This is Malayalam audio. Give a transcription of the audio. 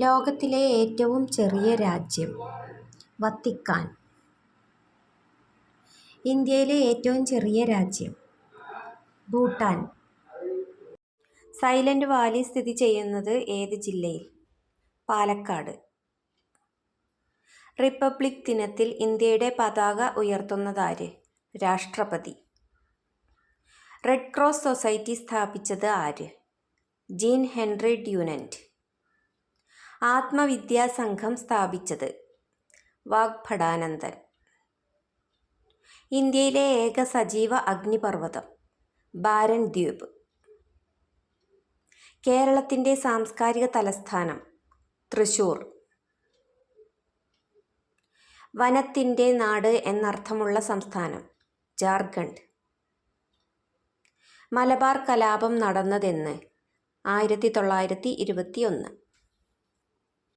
ലോകത്തിലെ ഏറ്റവും ചെറിയ രാജ്യം വത്തിക്കാൻ. ഇന്ത്യയിലെ ഏറ്റവും ചെറിയ രാജ്യം ഭൂട്ടാൻ. സൈലന്റ് വാലി സ്ഥിതി ചെയ്യുന്നത് ഏത് ജില്ലയിൽ? പാലക്കാട്. റിപ്പബ്ലിക് ദിനത്തിൽ ഇന്ത്യയുടെ പതാക ഉയർത്തുന്നതാര്? രാഷ്ട്രപതി. റെഡ് ക്രോസ് സൊസൈറ്റി സ്ഥാപിച്ചത് ആര്? Jean Henry Dunant. Atmavidya Sangham സ്ഥാപിച്ചത്. വാഗ്ഭടാനന്ദൻ ഇന്ത്യയിലെ ഏക സജീവ അഗ്നിപർവതം ബാരൻ ദ്വീപ്. കേരളത്തിന്റെ സാംസ്കാരിക തലസ്ഥാനം തൃശൂർ. വനത്തിന്റെ നാട് എന്നർത്ഥമുള്ള സംസ്ഥാനം ജാർഖണ്ഡ്. മലബാർ കലാപം നടന്നതെന്ന് ആയിരത്തി തൊള്ളായിരത്തി ഇരുപത്തി ഒന്ന്